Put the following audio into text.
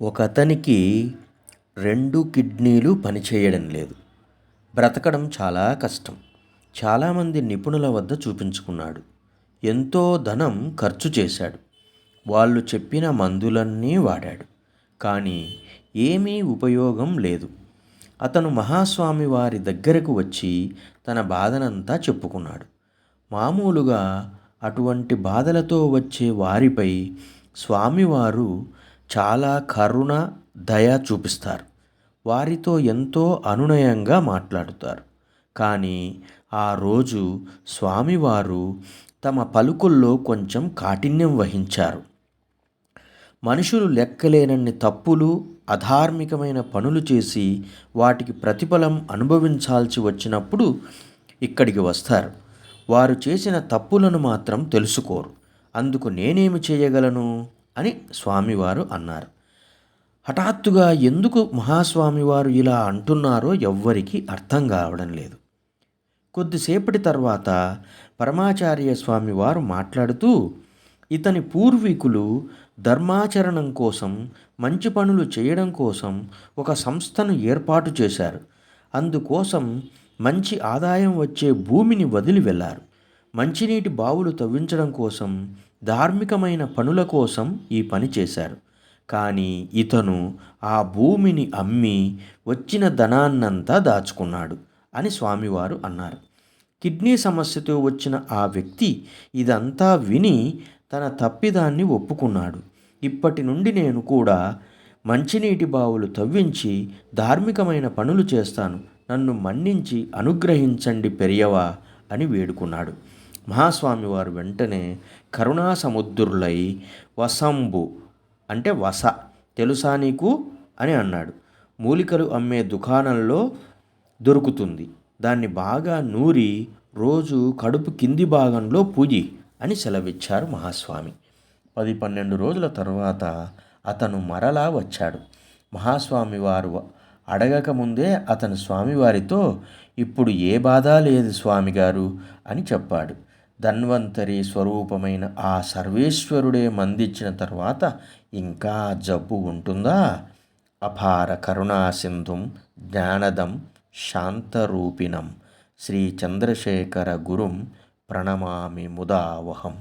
ఒకతనికి రెండు కిడ్నీలు పనిచేయడం లేదు. బ్రతకడం చాలా కష్టం. చాలామంది నిపుణుల వద్ద చూపించుకున్నాడు. ఎంతో ధనం ఖర్చు చేశాడు. వాళ్ళు చెప్పిన మందులన్నీ వాడాడు. కానీ ఏమీ ఉపయోగం లేదు. అతను మహాస్వామి వారి దగ్గరకు వచ్చి తన బాధనంతా చెప్పుకున్నాడు. మామూలుగా అటువంటి బాధలతో వచ్చే వారిపై స్వామివారు చాలా కరుణ దయ చూపిస్తారు. వారితో ఎంతో అనునయంగా మాట్లాడుతారు. కానీ ఆ రోజు స్వామివారు తమ పలుకుల్లో కొంచెం కాఠిన్యం వహించారు. మనుషులు లెక్కలేనన్ని తప్పులు అధార్మికమైన పనులు చేసి వాటికి ప్రతిఫలం అనుభవించాల్సి వచ్చినప్పుడు ఇక్కడికి వస్తారు. వారు చేసిన తప్పులను మాత్రం తెలుసుకోరు. అందుకు నేనేమి చేయగలను? అని స్వామివారు అన్నారు. హఠాత్తుగా ఎందుకు మహాస్వామివారు ఇలా అంటున్నారో ఎవ్వరికీ అర్థం కావడం లేదు. కొద్దిసేపటి తర్వాత పరమాచార్య స్వామివారు మాట్లాడుతూ ఇతని పూర్వీకులు ధర్మాచరణం కోసం మంచి పనులు చేయడం కోసం ఒక సంస్థను ఏర్పాటు చేశారు. అందుకోసం మంచి ఆదాయం వచ్చే భూమిని వదిలి వెళ్ళారు మంచినీటి బావులు తవ్వించడం కోసం ధార్మికమైన పనుల కోసం ఈ పని చేశారు. కానీ ఇతను ఆ భూమిని అమ్మి వచ్చిన ధనాన్నంతా దాచుకున్నాడు అని స్వామివారు అన్నారు. కిడ్నీ సమస్యతో వచ్చిన ఆ వ్యక్తి ఇదంతా విని తన తప్పిదాన్ని ఒప్పుకున్నాడు. ఇప్పటి నుండి నేను కూడా మంచినీటి బావులు తవ్వించి ధార్మికమైన పనులు చేస్తాను. నన్ను మన్నించి అనుగ్రహించండి పెరియవా అని వేడుకున్నాడు. మహాస్వామి వారు వెంటనే కరుణా సముద్రులై వసంబు అంటే వస తెలుసా నీకు? అని అన్నాడు. మూలికలు అమ్మే దుకాణంలో దొరుకుతుంది. దాన్ని బాగా నూరి రోజు కడుపు కింది భాగంలో పూజి అని సెలవిచ్చారు మహాస్వామి. పది పన్నెండు రోజుల తర్వాత అతను మరలా వచ్చాడు. మహాస్వామి వారు అడగకముందే అతను స్వామివారితో ఇప్పుడు ఏ బాధ లేదు స్వామిగారు అని చెప్పాడు. ధన్వంతరి స్వరూపమైన ఆ సర్వేశ్వరుడే మందిచ్చిన తర్వాత ఇంకా జబ్బు ఉంటుందా? అపార కరుణా సింధుం జ్ఞానదం శాంతరూపిణం. శ్రీ చంద్రశేఖర గురుం ప్రణమామి ముదావహం.